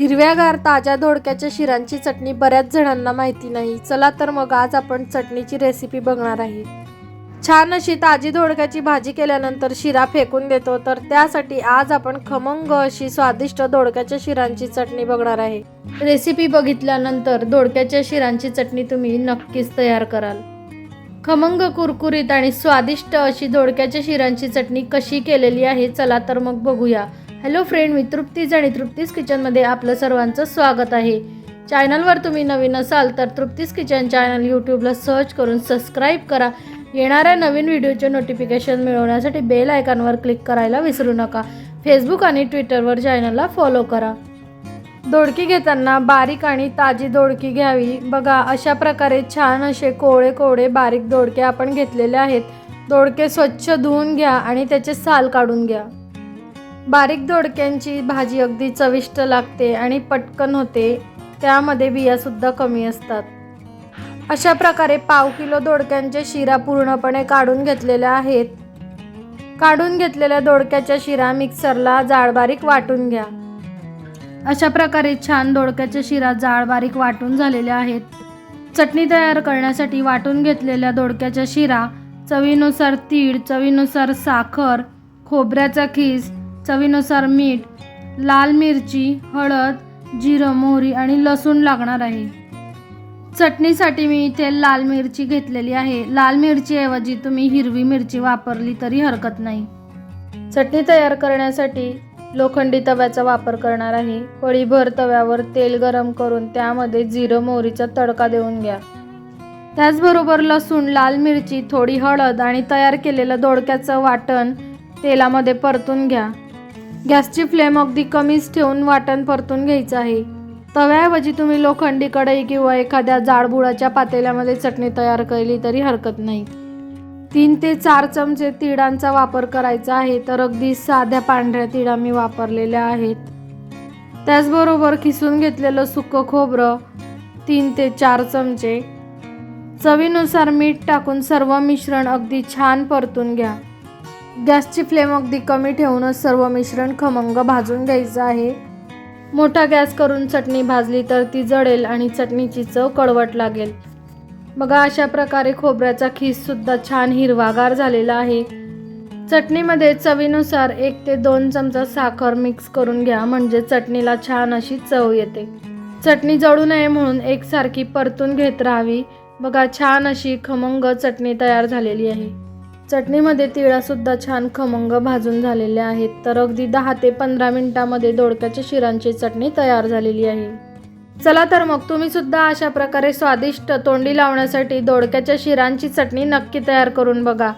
हिरव्यागार ताज्या धोडक्याच्या शिरांची चटणी बऱ्याच जणांना माहिती नाही. चला तर मग आज आपण चटणीची रेसिपी बघणार आहे. छान अशी ताजी धोडक्याची भाजी केल्यानंतर शिरा फेकून देतो. तर त्यासाठी आज आपण खमंग अशी स्वादिष्ट धोडक्याच्या शिरांची चटणी बघणार आहे. रेसिपी बघितल्यानंतर धोडक्याच्या शिरांची चटणी तुम्ही नक्कीच तयार कराल. खमंग कुरकुरीत आणि स्वादिष्ट अशी धोडक्याच्या शिरांची चटणी कशी केलेली आहे चला तर मग बघूया. हॅलो फ्रेंड मी तृप्तीज आणि तृप्तीज किचनमध्ये आपलं सर्वांचं स्वागत आहे. चॅनलवर तुम्ही नवीन असाल तर तृप्तीज किचन चॅनल यूट्यूबला सर्च करून सबस्क्राईब करा. येणाऱ्या नवीन व्हिडिओचे नोटिफिकेशन मिळवण्यासाठी बेल आयकॉनवर क्लिक करायला विसरू नका. फेसबुक आणि ट्विटरवर चॅनलला फॉलो करा. दोडकी घेताना बारीक आणि ताजी दोडकी घ्यावी. बघा अशा प्रकारे छान असे कोवळे कोवळे बारीक दोडके आपण घेतलेले आहेत. दोडके स्वच्छ धुवून घ्या आणि त्याचे साल काढून घ्या. बारीक दोडक्यांची भाजी अगदी चविष्ट लागते आणि पटकन होते. त्यामध्ये बियासुद्धा कमी असतात. अशा प्रकारे पाव किलो दोडक्यांच्या शिरा पूर्णपणे काढून घेतलेल्या आहेत. काढून घेतलेल्या दोडक्याच्या शिरा मिक्सरला जाळबारीक वाटून घ्या. अशा प्रकारे छान दोडक्याच्या शिरा जाळबारीक वाटून झालेल्या आहेत. चटणी तयार करण्यासाठी वाटून घेतलेल्या दोडक्याच्या शिरा चवीनुसार तीळ चवीनुसार साखर खोबऱ्याचा खीस चवीनुसार मीठ लाल मिरची हळद जिरं मोहरी आणि लसूण लागणार आहे. चटणीसाठी मी इथे लाल मिरची घेतलेली आहे. लाल मिरचीऐवजी तुम्ही हिरवी मिरची वापरली तरी हरकत नाही. चटणी तयार करण्यासाठी लोखंडी तव्याचा वापर करणार आहे. पळीभर तव्यावर तेल गरम करून त्यामध्ये जिरं मोहरीचा तडका देऊन घ्या. त्याचबरोबर लसूण लाल मिरची थोडी हळद आणि तयार केलेलं दोडक्याचं वाटण तेलामध्ये परतून घ्या. गॅसची फ्लेम अगदी कमीच ठेवून वाटण परतून घ्यायचं आहे. तव्याऐवजी तुम्ही लोखंडी कढई किंवा एखाद्या जाडबुडाच्या पातेल्यामध्ये चटणी तयार केली तरी हरकत नाही. तीन ते चार चमचे तिळांचा वापर करायचा आहे तर अगदी साध्या पांढऱ्या तिळा मी वापरलेल्या आहेत. त्याचबरोबर खिसून घेतलेलं सुकं खोबरं तीन ते चार चमचे. चवीनुसार मीठ टाकून सर्व मिश्रण अगदी छान परतून घ्या. गॅसची फ्लेम अगदी कमी ठेवूनच सर्व मिश्रण खमंग भाजून घ्यायचं आहे. मोठा गॅस करून चटणी भाजली तर ती जळेल आणि चटणीची चव कडवट लागेल. बघा अशा प्रकारे खोबऱ्याचा खीससुद्धा छान हिरवागार झालेला आहे. चटणीमध्ये चवीनुसार एक ते दोन चमचा साखर मिक्स करून घ्या म्हणजे चटणीला छान अशी चव येते. चटणी जळू नये म्हणून एकसारखी परतून घेत राहावी. बघा छान अशी खमंग चटणी तयार झालेली आहे. चटणीमध्ये तिळासुद्धा छान खमंग भाजून झालेले आहेत. तर अगदी दहा ते पंधरा मिनिटामध्ये दोडक्याच्या शिरांची चटणी तयार झालेली आहे. चला तर मग तुम्ही सुद्धा अशा प्रकारे स्वादिष्ट तोंडी लावण्यासाठी दोडक्याच्या शिरांची चटणी नक्की तयार करून बघा.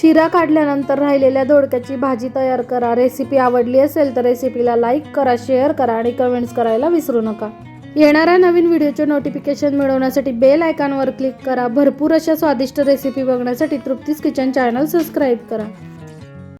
शिरा काढल्यानंतर राहिलेल्या दोडक्याची भाजी तयार करा. रेसिपी आवडली असेल तर रेसिपीला लाईक करा शेअर करा आणि कमेंट्स करायला विसरू नका. येणाऱ्या नवीन व्हिडिओचे नोटिफिकेशन मिळवण्यासाठी बेल आयकॉनवर क्लिक करा. भरपूर अशा स्वादिष्ट रेसिपी बघण्यासाठी तृप्तीस किचन चॅनल सबस्क्राईब करा.